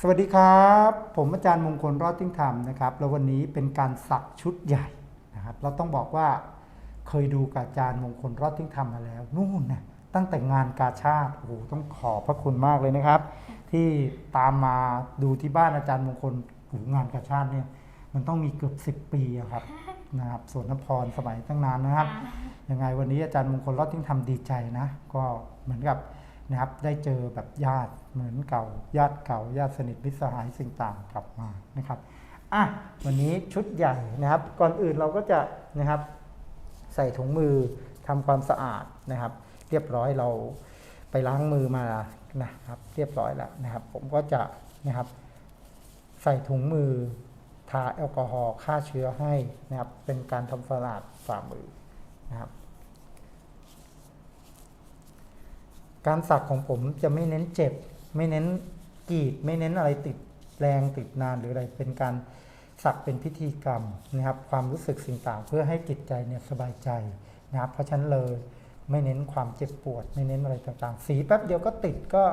สวัสดีครับ ผมอาจารย์มงคลรอดทิ้งธรรมนะครับ แล้ววันนี้เป็นการสักชุดใหญ่นะครับ เราต้องบอกว่าเคยดูกับอาจารย์มงคลรอดทิ้งธรรมมาแล้วนู่นนะตั้งแต่งานกาชาติโอ้โหต้องขอบพระคุณมากเลยนะครับ ที่ตามมาดูที่บ้านอาจารย์มงคลโอ้งานกาชาติเนี่ยมันต้องมีเกือบ10 ปีอะครับนะครับสวนนพรสมัยตั้งนานนะครับยังไงวันนี้อาจารย์มงคลรอดทิ้งทำดีใจนะ ก็เหมือนกับนะครับได้เจอแบบญาติ เหมือนเก่าญาติเก่าญาติสนิทมิตรสหายสิ่งต่างกลับมานะครับอะวันนี้ชุดใหญ่นะครับ ก่อนอื่นเราก็จะนะครับ ใส่ถุงมือทำความสะอาดนะครับ เรียบร้อยเราไปล้างมือมานะครับ เรียบร้อยแล้วนะครับ ผมก็จะนะครับ ใส่ถุงมือทาแอลกอฮอล์ฆ่าเชื้อให้นะครับ เป็นการทำความสะอาดฝ่ามือนะครับ การสักของผมจะไม่เน้นเจ็บ ไม่เน้นกรีดไม่เน้นอะไรติดแรงติดนานหรืออะไรเป็นการสักเป็นพิธีกรรมนะครับ ความรู้สึกสิ่งต่างเพื่อให้จิตใจเนี่ยสบายใจนะครับ เพราะฉะนั้นเลยไม่เน้นความเจ็บปวด ไม่เน้นอะไรต่างๆ สีแป๊บเดียวก็ติดก็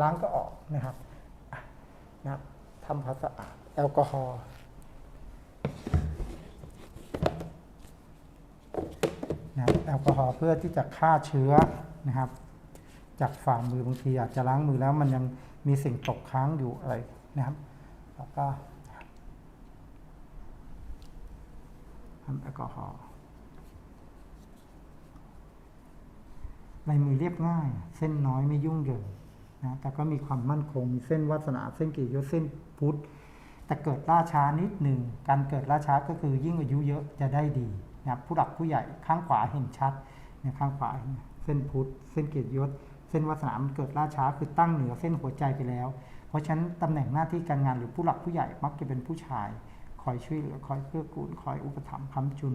ล้างก็ออกนะครับนะครับทำความสะอาดแอลกอฮอล์นะแอลกอฮอล์เพื่อที่จะฆ่าเชื้อนะครับ จากฝ่ามือบางทีอาจจะล้างมือแล้วมันยังมีสิ่งตกค้างอยู่อะไรนะครับแล้วก็ทำแอลกอฮอล์ลายมือเรียบง่าย เส้นน้อยไม่ยุ่งเหยิงนะแต่ก็มีความมั่นคงมีเส้นวาสนาเส้นกิริยศเส้นพุทธแต่เกิดล่าช้านิดหนึ่งการเกิดล่าช้าก็คือยิ่งอายุเยอะจะได้ดีนะผู้หลักผู้ใหญ่ข้างขวาเห็นชัดนี่ยข้างขวาเส้นพุทธเส้นเกียรติยศ ส้นวาสนามันเกิดล่าช้าคือตั้งเหนือเส้นหัวใจไปแล้ว เพราะฉะนั้นตำแหน่งหน้าที่การงานหรือผู้หลักผู้ใหญ่มักจะเป็นผู้ชาย คอยช่วยเหลือคอยเกื้อกูลคอยอุปถัมภ์ค้ำจุน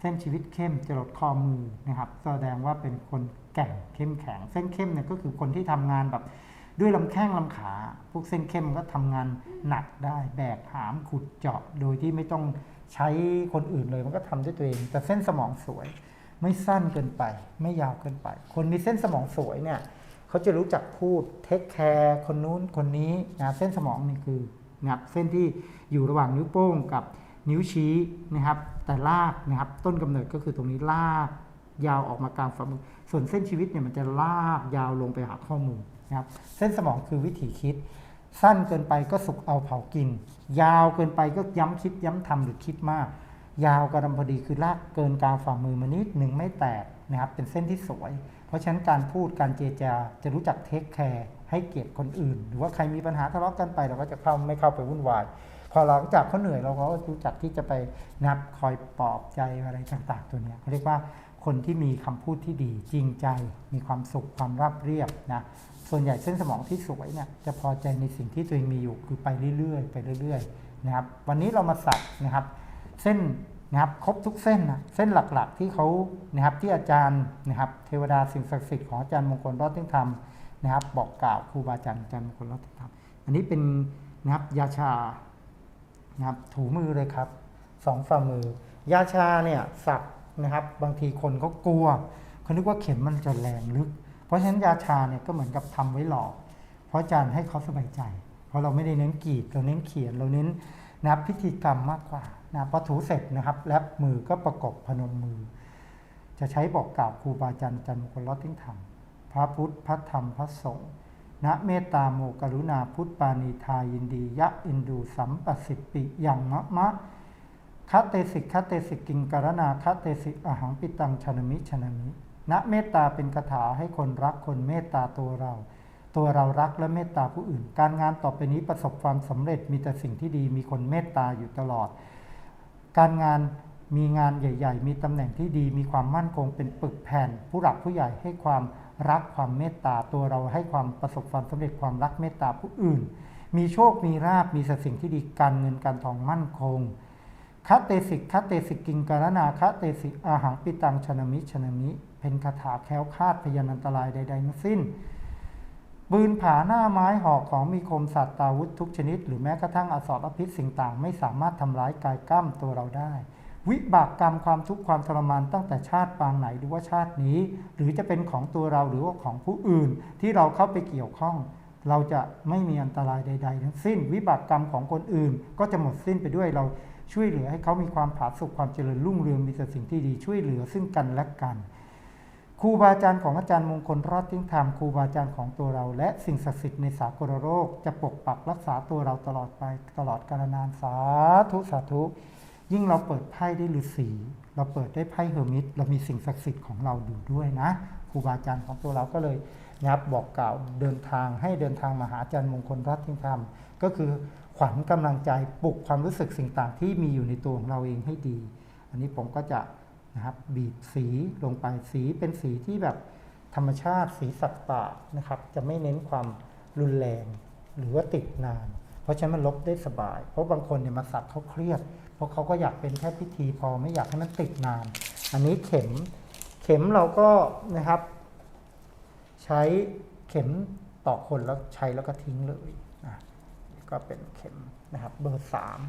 เส้นชีวิตเข้มจรดข้อมือนะครับแสดงว่าเป็นคนแก่งเข้มแข็ง เส้นเข้มเนี่ยก็คือคนที่ทำงานแบบด้วยลำแข้งลำขา พวกเส้นเข้มก็ทำงานหนักได้แบกหามขุดเจาะโดยที่ไม่ต้องใช้คนอื่นเลยมันก็ทำด้วยตัวเอง แต่เส้นสมองสวย ไม่สั้นเกินไป ไม่ยาวเกินไป คนมีเส้นสมองสวยเนี่ยเขาจะรู้จักพูดเทคแคร์คนนู้นคนนี้นะเส้นสมองนี่คือนะครับเส้นที่อยู่ระหว่างนิ้วโป้งกับนิ้วชี้นะครับแต่ลากนะครับต้นกำเนิดก็คือตรงนี้ลากยาวออกมากลางฝ่ามือส่วนเส้นชีวิตเนี่ยมันจะลากยาวลงไปหาข้อมือนะครับเส้นสมองคือวิถีคิด สั้นเกินไปก็สุกเอาเผากิน ยาวเกินไปก็ย้ำคิดย้ำทำหรือคิดมาก ยาวกระดำพอดีคือลากเกินกลางฝ่ามือมานิดหนึ่งไม่แตกนะครับเป็นเส้นที่สวย เพราะฉะนั้นการพูดการเจจาจะรู้จักเทคแคร์ให้เกียรติคนอื่น หรือว่าใครมีปัญหาทะเลาะกันไปเราก็จะเข้าไม่เข้าไปวุ่นวาย พอหลังจากเขาเหนื่อยเราก็รู้จักที่จะไปนับคอยปลอบใจอะไรต่างๆ ตัวเนี้ยเขาเรียกว่าคนที่มีคำพูดที่ดีจริงใจ มีความสุขความราบเรียบนะส่วนใหญ่เส้นสมองที่สวยเนี่ยจะพอใจในสิ่งที่ตัวเองมีอยู่คือไปเรื่อยๆ ไปเรื่อยๆนะครับวันนี้เรามาสักนะครับ เส้นนะครับครบทุกเส้นนะเส้นหลักๆที่เขานะครับที่อาจารย์นะครับเทวดาสิ่งศักดิ์สิทธิ์ของอาจารย์มงคลรอดทิ้งธรรมนะครับ บอกกล่าวครูบาอาจารย์อาจารย์มงคลรอดทิ้งธรรม อันนี้เป็นนะครับยาชานะครับถูมือเลยครับสองฝ่ามือยาชาเนี่ยสักนะครับบางทีคนเขากลัวเขานึกว่าเข็มมันจะแรงลึก เพราะฉะนั้นยาชาเนี่ยก็เหมือนกับทำไว้หลอก เพราะอาจารย์ให้เขาสบายใจ เพราะเราไม่ได้เน้นกรีดเราเน้นเขียนเราเน้นนะครับพิธีกรรมมากกว่า นะพอถูเสร็จนะครับแลบมือก็ประกบพนมมือ จะใช้บอกกล่าวครูบาอาจารย์จันมงคลรอดทิ้งธรรม พระพุทธพระธรรมพระสงฆ์นะเมตตาโมกรุณาพุทธปานีทายินดี ยะอินดูสัมปสิปิยังมะมะคะเตสิกคะเตสิกกิงกรนาคะเตสิกอหังปิตังชนมิชนมิณเมตตาเป็นคาถาให้คนรักคนเมตตาตัวเรา ตัวเรารักและเมตตาผู้อื่น การงานต่อไปนี้ประสบความสำเร็จมีแต่สิ่งที่ดีมีคนเมตตาอยู่ตลอด การงานมีงานใหญ่ ๆ มีตำแหน่งที่ดี มีความมั่นคงเป็นปึกแผ่น ผู้หลักผู้ใหญ่ให้ความรักความเมตตาตัวเราให้ความประสบความสำเร็จความรักเมตตาผู้อื่น มีโชคมีราบมีสิ่งที่ดีการเงินการทองมั่นคงคะเตสิกคะเตสิกกิงการนาคะเตสิกอาหังปิตังชนมิชนมิ เป็นคาถาแคล้วคาดพยานันตรายใดๆทั้งสิ้น ปืนผาหน้าไม้หอกของมีคมสัตว์ตาวุธทุกชนิด หรือแม้กระทั่งอสรพิษสิ่งต่างไม่สามารถทำร้ายกายกล้ามตัวเราได้ วิบากกรรมความทุกข์ความทรมานตั้งแต่ชาติปางไหนหรือว่าชาตินี้ หรือจะเป็นของตัวเราหรือว่าของผู้อื่น ที่เราเข้าไปเกี่ยวข้อง เราจะไม่มีอันตรายใด ๆ ทั้งสิ้น วิบากกรรมของคนอื่น ก็จะหมดสิ้นไปด้วยเราช่วยเหลือให้เขามีความผาสุกความเจริญรุ่งเรืองมีแต่สิ่งที่ดีช่วยเหลือซึ่งกันและกัน ครูบาอาจารย์ของอาจารย์มงคลรอดทิ้งธรรมครูบาอาจารย์ของตัวเรา และสิ่งศักดิ์สิทธิ์ในสากลโลกจะปกปักรักษาตัวเราตลอดไปตลอดกาลนานสาธุสาธุ ยิ่งเราเปิดไพ่ได้ฤาษีเราเปิดได้ไพ่เฮอร์มิตเรามีสิ่งศักดิ์สิทธิ์ของเราอยู่ด้วยนะครูบาอาจารย์ของตัวเราก็เลยนับบอกกล่าวเดินทางให้เดินทางมาหาอาจารย์มงคลรัตทิ้งธรรม ก็คือขวัญกำลังใจปลุกความรู้สึกสิ่งต่างที่มีอยู่ในตัวของเราเองให้ดี อันนี้ผมก็จะ นะครับบีบสีลงไปสีเป็นสีที่แบบธรรมชาติสีสัตว์ป่านะครับ จะไม่เน้นความรุนแรง หรือว่าติดนาน เพราะฉะนั้นมันลบได้สบาย เพราะบางคนเนี่ยมาสักเขาเครียด เพราะเขาก็อยากเป็นแค่พิธีพอไม่อยากให้มันติดนาน อันนี้เข็มเข็มเราก็นะครับ ใช้เข็มต่อคนแล้วใช้แล้วก็ทิ้งเลยนะก็เป็นเข็มนะครับเบอร์สาม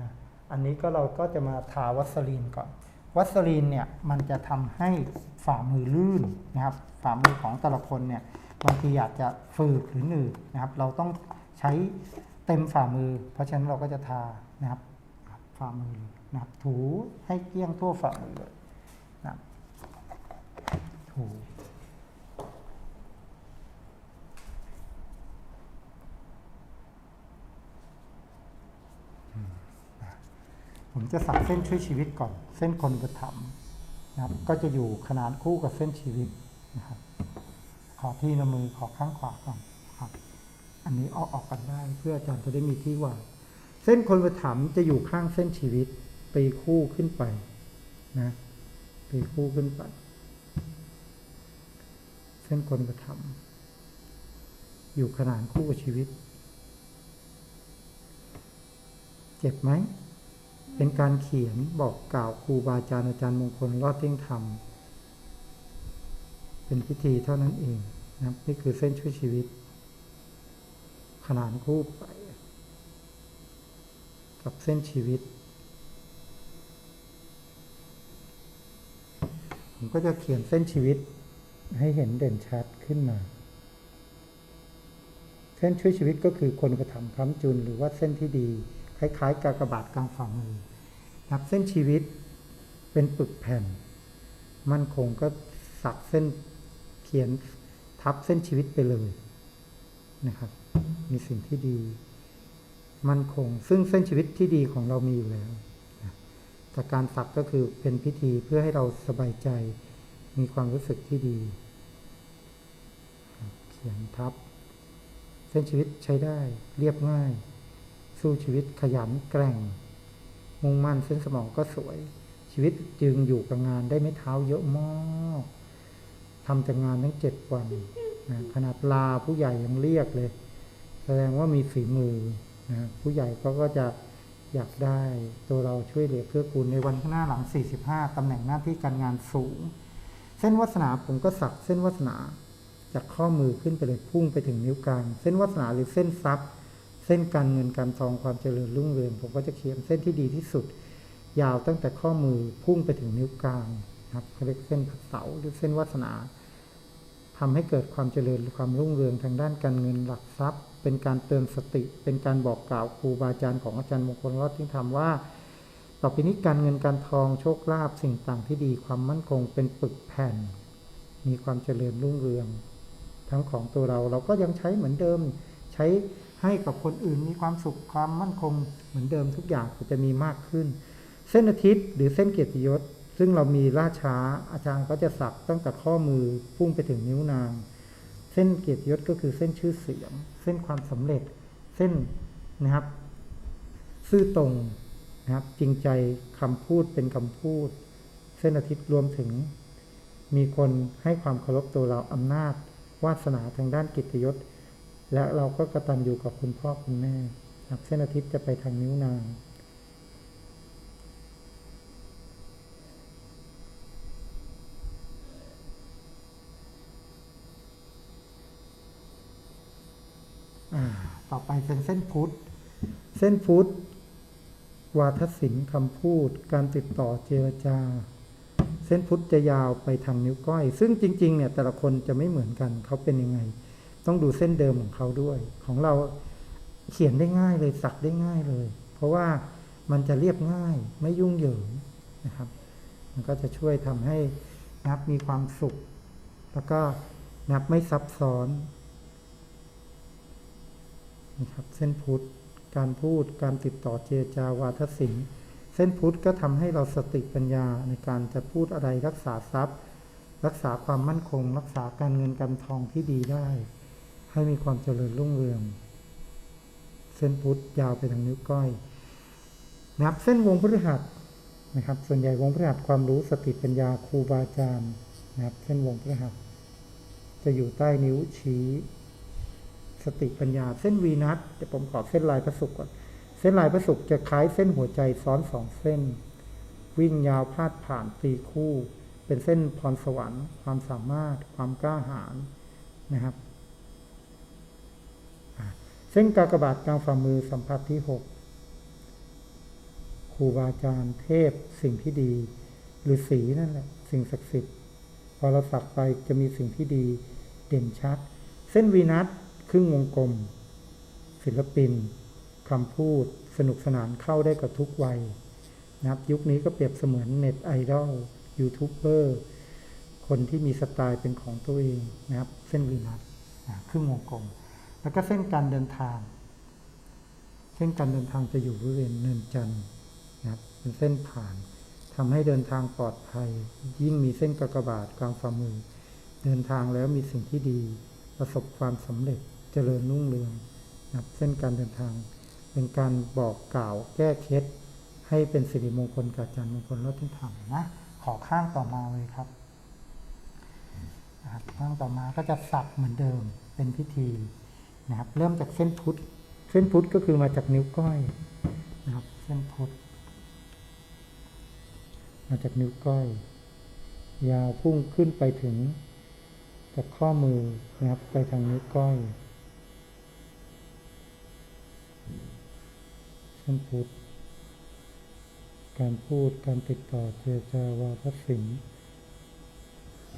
นะอันนี้ก็เราก็จะมาทาวัสลีนก่อน วัสลีนเนี่ยมันจะทำให้ฝ่ามือลื่นนะครับ ฝ่ามือของแต่ละคนเนี่ยบางทีอยากจะฝืดหรือหนืดนะครับ เราต้องใช้เต็มฝ่ามือ เพราะฉะนั้นเราก็จะทานะครับ ฝ่ามือนะครับถูให้เกลี้ยงทั่วฝ่ามือเลยนะครับถู ผมจะสักเส้นช่วยชีวิตก่อน เส้นคนประถมภ์นะครับ ก็จะอยู่ขนานคู่กับเส้นชีวิตนะครับ ขอที่ละมือขอข้างขวาก่อนครับ อันนี้เอาออกกันได้เพื่ออาจารย์จะได้มีที่วางเส้นคนประถมภ์จะอยู่ข้างเส้นชีวิตตีคู่ขึ้นไปนะตีคู่ขึ้นไป เส้นคนประถมภ์อยู่ขนานคู่กับชีวิต เจ็บไหม เป็นการเขียนบอกกล่าวครูบาอาจารย์อาจารย์มงคลรอดเที่ยงธรรม เป็นพิธีเท่านั้นเองนะนี่คือเส้นช่วยชีวิต ขนานคู่ไป กับเส้นชีวิต ผมก็จะเขียนเส้นชีวิตให้เห็นเด่นชัดขึ้นมา เส้นช่วยชีวิตก็คือคนกระทำค้ำจุนหรือว่าเส้นที่ดี คล้ายๆกากบาทกลางฝ่ามือ นับเส้นชีวิตเป็นปึกแผ่น มันคงก็สักเส้นเขียนทับเส้นชีวิตไปเลยนะครับ มีสิ่งที่ดี มันคงซึ่งเส้นชีวิตที่ดีของเรามีอยู่แล้วแต่การสักก็คือเป็นพิธีเพื่อให้เราสบายใจมีความรู้สึกที่ดี เขียนทับ เส้นชีวิตใช้ได้เรียบง่าย สู้ชีวิตขยันแกร่ง มุ่งมั่นเส้นสมองก็สวย ชีวิตจึงอยู่กับงานได้ไม่เท้าเยอะมากทำแต่งานทั้งเจ็ดวันนะขนาดลาผู้ใหญ่ยังเรียกเลย แสดงว่ามีฝีมือนะผู้ใหญ่ก็ก็จะอยากได้ตัวเราช่วยเหลือเพื่อกูลในวันข้างหน้าหลัง 45ตำแหน่งหน้าที่การงานสูง เส้นวาสนาผมก็สักเส้นวาสนาจากข้อมือขึ้นไปเลยพุ่งไปถึงนิ้วกลาง เส้นวาสนาหรือเส้นทรัพย์ เส้นการเงินการทองความเจริญรุ่งเรืองผมก็จะเขียนเส้นที่ดีที่สุด ยาวตั้งแต่ข้อมือพุ่งไปถึงนิ้วกลางครับเขาเรียกเส้นผักเสาหรือเส้นวาสนาทำให้เกิดความเจริญความรุ่งเรืองทางด้านการเงินหลักทรัพย์ เป็นการเตือนสติ เป็นการบอกกล่าวครูบาอาจารย์ของอาจารย์มงคลรอดที่ทำว่า ต่อไปนี้การเงินการทองโชคลาภสิ่งต่างที่ดีความมั่นคงเป็นปึกแผ่น มีความเจริญรุ่งเรือง ทั้งของตัวเราเราก็ยังใช้เหมือนเดิมใช้ ให้กับคนอื่นมีความสุขความมั่นคงเหมือนเดิมทุกอย่างก็จะมีมากขึ้น เส้นอาทิตย์หรือเส้นเกียรติยศ ซึ่งเรามีล่าช้า อาจารย์ก็จะสักตั้งแต่ข้อมือพุ่งไปถึงนิ้วนาง เส้นเกียรติยศก็คือเส้นชื่อเสียง เส้นความสำเร็จ เส้นนะครับ ซื่อตรงนะครับจริงใจคำพูดเป็นคำพูด เส้นอาทิตย์รวมถึง มีคนให้ความเคารพตัวเราอำนาจวาสนาทางด้านกิตยศ และเราก็กระตันอยู่กับคุณพ่อคุณแม่ครับเส้นอาทิตย์จะไปทางนิ้วนางต่อไปเป็นเส้นพุทธเส้นพุทธวาทศิลป์คำพูด การติดต่อเจรจา เส้นพุทธจะยาวไปทางนิ้วก้อย ซึ่งจริง ๆ เนี่ยแต่ละคนจะไม่เหมือนกันเขาเป็นยังไง ต้องดูเส้นเดิมของเขาด้วย ของเราเขียนได้ง่ายเลยสักได้ง่ายเลย เพราะว่ามันจะเรียบง่ายไม่ยุ่งเหยิงนะครับ มันก็จะช่วยทำให้นับมีความสุข แล้วก็นับไม่ซับซ้อนนะครับเส้นพุทธการพูดการติดต่อเจจาวาทศิลป์เส้นพุทธก็ทำให้เราสติปัญญาในการจะพูดอะไรรักษาทรัพย์ รักษาความมั่นคง รักษาการเงินการทองที่ดีได้ ให้มีความเจริญรุ่งเรือง เส้นพุทธยาวไปทางนิ้วก้อยนับเส้นวงพฤหัสนะครับ ส่วนใหญ่วงพฤหัสความรู้สติปัญญาครูบาอาจารย์นะครับเส้นวงพฤหัสจะอยู่ใต้นิ้วชี้ สติปัญญา เส้นวีนัสเดี๋ยวผมขอเส้นลายพระศุกร์ก่อนเส้นลายพระศุกร์จะคล้ายเส้นหัวใจซ้อนสองเส้น วิ่งยาวพาดผ่านตีคู่ เป็นเส้นพรสวรรค์ ความสามารถ ความกล้าหาญนะครับะเส้นกากบาทกลางฝ่ามือสัมผัสที่หกครูบาอาจารย์เทพสิ่งที่ดีหรือสีนั่นแหละ สิ่งศักดิ์สิทธิ์ พอเราสักไปจะมีสิ่งที่ดีเด่นชัด เส้นวีนัสครึ่งวงกลม ศิลปินคำพูด สนุกสนานเข้าได้กับทุกวัยนะครับยุคนี้ก็เปรียบเสมือนเน็ตไอดอลยูทูบเบอร์คนที่มีสไตล์เป็นของตัวเองนะครับ เส้นวีนัสครึ่งวงกลม แล้วก็เส้นการเดินทาง เส้นการเดินทางจะอยู่บริเวณเนินจันทร์นะครับเป็นเส้นผ่านทำให้เดินทางปลอดภัย ยิ่งมีเส้นกากบาทกลางฝ่ามือ เดินทางแล้วมีสิ่งที่ดี ประสบความสำเร็จเจริญรุ่งเรืองนะครับเส้นการเดินทาง เป็นการบอกกล่าวแก้เคล็ดให้เป็นสิริมงคลกับอาจารย์มงคลรถที่ทำนะขอข้างต่อมาเลยครับข้างต่อมาก็จะสักเหมือนเดิมเป็นพิธี นะครับ เริ่มจากเส้นพุทธเส้นพุทธก็คือมาจากนิ้วก้อยนะครับ เส้นพุทธมาจากนิ้วก้อย ยาวพุ่งขึ้นไปถึงจากข้อมือนะครับ ไปทางนิ้วก้อยเส้นพุทธการพูดการติดต่อเจรจาวาทศิลป์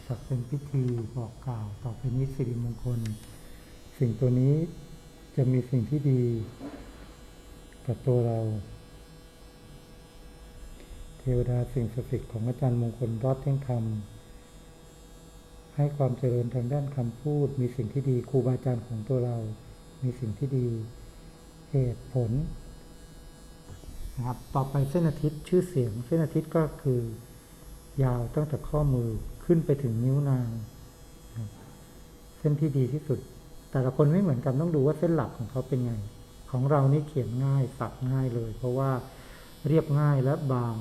สักเป็นพิธีบอกกล่าวต่อไปนี้สิริมงคล สิ่งตัวนี้จะมีสิ่งที่ดีกับตัวเรา เทวดาสิ่งศักดิ์สิทธิ์ของอาจารย์มงคลรอดเที่ยงธรรมให้ความเจริญทางด้านคำพูด มีสิ่งที่ดีครูบาอาจารย์ของตัวเรา มีสิ่งที่ดี เหตุผลนะครับต่อไปเส้นอาทิตย์ชื่อเสียง เส้นอาทิตย์ก็คือ ยาวตั้งแต่ข้อมือขึ้นไปถึงนิ้วนาง เส้นที่ดีที่สุด แต่ละคนไม่เหมือนกันต้องดูว่าเส้นหลักของเขาเป็นไง ของเรานี่เขียนง่ายสักง่ายเลย เพราะว่าเรียบง่ายและบาง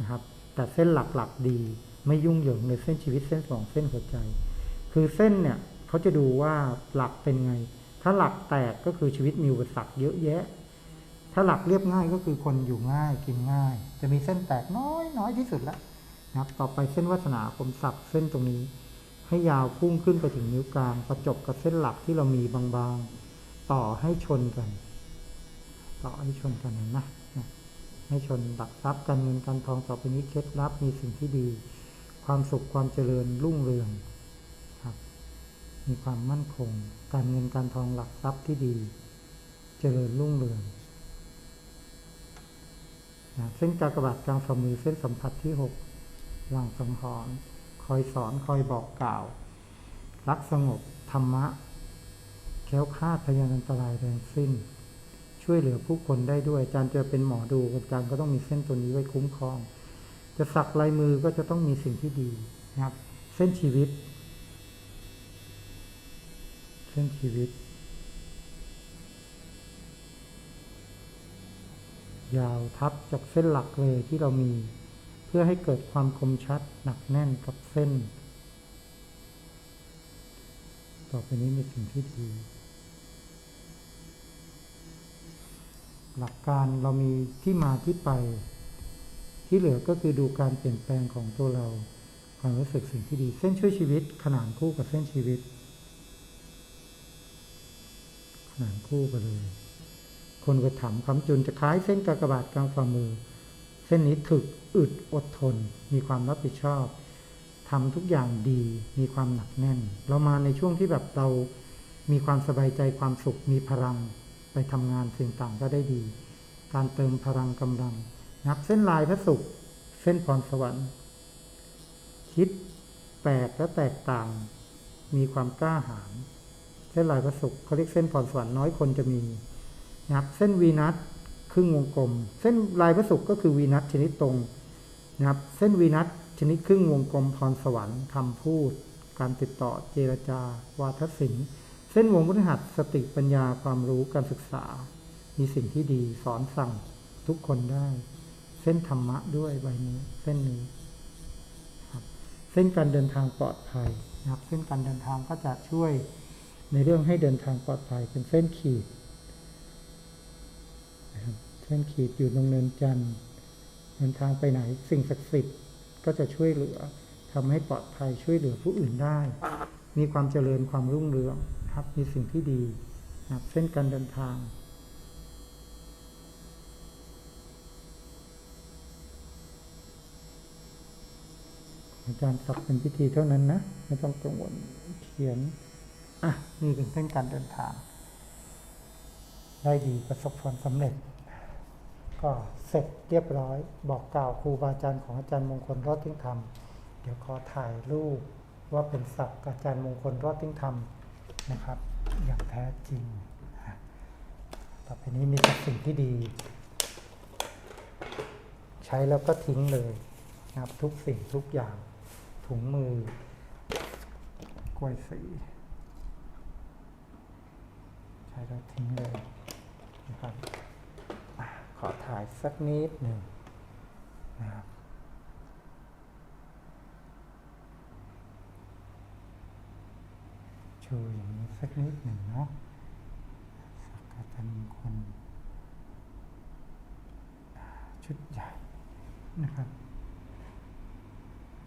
นะครับ แต่เส้นหลักๆดี ไม่ยุ่งเหยิงในเส้นชีวิตเส้นสองเส้นหัวใจ คือเส้นเนี่ยเขาจะดูว่าหลักเป็นไง ถ้าหลักแตกก็คือชีวิตมีอุปสรรคเยอะแยะ ถ้าหลักเรียบง่ายก็คือคนอยู่ง่ายกินง่าย จะมีเส้นแตกน้อยน้อยที่สุดแล้วนะครับต่อไปเส้นวาสนาคมสักเส้นตรงนี้ ให้ยาวพุ่งขึ้นไปถึงนิ้วกลาง ประจบกับเส้นหลักที่เรามีบางๆ ต่อให้ชนกัน ต่อให้ชนกันเห็นไหมนะให้ชนหลักทรัพย์การเงินการทองต่อไปนี้เคล็ดลับมีสิ่งที่ดี ความสุขความเจริญรุ่งเรืองครับ มีความมั่นคง การเงินการทองหลักทรัพย์ที่ดี เจริญรุ่งเรืองนะเส้นกากบาทกลางฝ่ามือเส้นสัมผัสที่หกวางสังหรณ์ คอยสอนคอยบอกกล่าว รักสงบธรรมะ แค้วคาดพยานอันตรายแรงสิ้น ช่วยเหลือผู้คนได้ด้วยอาจารย์จะเป็นหมอดูอาจารย์ก็ต้องมีเส้นตัวนี้ไว้คุ้มครอง จะสักลายมือก็จะต้องมีสิ่งที่ดีนะครับ เส้นชีวิต เส้นชีวิต ยาวทับจากเส้นหลักเลยที่เรามี เพื่อให้เกิดความคมชัดหนักแน่นกับเส้น ต่อไปนี้มีสิ่งที่ดี หลักการเรามีที่มาที่ไป ที่เหลือก็คือดูการเปลี่ยนแปลงของตัวเรา ความรู้สึกสิ่งที่ดี เส้นช่วยชีวิต ขนานคู่กับเส้นชีวิต ขนานคู่กันเลย คนไปถามคำจุนจะคล้ายเส้นกากบาทกลางฝ่ามือ เส้นนี้ถึกอึดอดทน มีความรับผิดชอบทำทุกอย่างดีมีความหนักแน่น เรามาในช่วงที่แบบเรามีความสบายใจความสุขมีพลังไปทำงานสิ่งต่างก็ได้ดี การเติมพลังกำลังนับเส้นลายพระศุกร์เส้นพรสวรรค์คิดแปลกและแตกต่าง มีความกล้าหาญเส้นลายพระศุกร์เขาเรียกเส้นพรสวรรค์น้อยคนจะมีนับเส้นวีนัส รึ่งวงกลม เส้นลายพระศุกร์ก็คือวีนัสชนิดตรงนะครับ เส้นวีนัสชนิดครึ่งวงกลมพรสวรรค์คำพูด การติดต่อเจรจา วาทศิลป์เส้นวงพฤหัสสติปัญญาความรู้การศึกษา มีสิ่งที่ดีสอนสั่งทุกคนได้ เส้นธรรมะด้วยใบนี้เส้นนี้ครับเส้นการเดินทางปลอดภัยนะครับ เส้นการเดินทางก็จะช่วยในเรื่องให้เดินทางปลอดภัยเป็นเส้นขีด เส้นขีดอยู่ตรงเนินจันทร์เดินทางไปไหนสิ่งศักดิ์สิทธิ์ก็จะช่วยเหลือทำให้ปลอดภัยช่วยเหลือผู้อื่นได้ มีความเจริญความรุ่งเรืองครับมีสิ่งที่ดีนะครับเส้นการเดินทางอาจารย์สักเป็นพิธีเท่านั้นนะ ไม่ต้องกังวลเขียน อะ นี่เป็นเส้นการเดินทาง ได้ดีประสบผลสำเร็จ ก็เสร็จเรียบร้อย บอกกล่าวครูบาอาจารย์ของอาจารย์มงคลรอดทิ้งธรรม เดี๋ยวขอถ่ายรูปว่าเป็นศักดิ์อาจารย์มงคลรอดทิ้งธรรมนะครับ อย่างแท้จริง ต่อไปนี้มีแต่สิ่งที่ดี ใช้แล้วก็ทิ้งเลยนะครับทุกสิ่งทุกอย่าง ถุงมือกล้วยสี ใช้แล้วทิ้งเลยนะครับ ขอถ่ายสักนิดหนึ่งนะครับชว์อย่างนี้สักนิดหนึ่งเนาะสักกาันมงคลชุดใหญ่นะครับ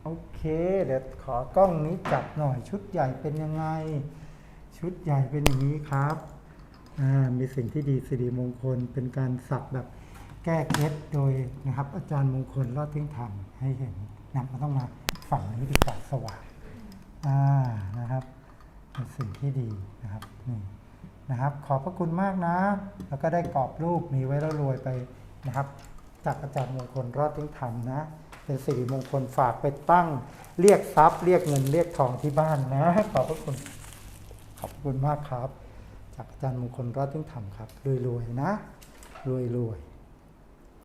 โอเค เดี๋ยวขอกล้องนี้จับหน่อยชุดใหญ่เป็นยังไง ชุดใหญ่เป็นอย่างนี้ครับ มีสิ่งที่ดีสิริมงคล เป็นการสักแบบแก้เคล็ดโดยนะครับ อาจารย์มงคลรอดทิ้งธรรมให้เห็นนะมันต้องมาฝั่งนี้ดีกว่าสว่างอ่านะครับเป็นสิ่งที่ดีนะครับนี่นะครับ ขอบพระคุณมากนะ แล้วก็ได้กรอบรูปมีไว้แล้วรวยไปนะครับ จากอาจารย์มงคลรอดทิ้งธรรมนะเป็นสิริมงคลฝากไปตั้ง เรียกทรัพย์ เรียกเงินเรียกทองที่บ้านนะขอบพระคุณขอบคุณมากครับ จากอาจารย์มงคลรอดทิ้งธรรมครับรวยๆนะรวยๆ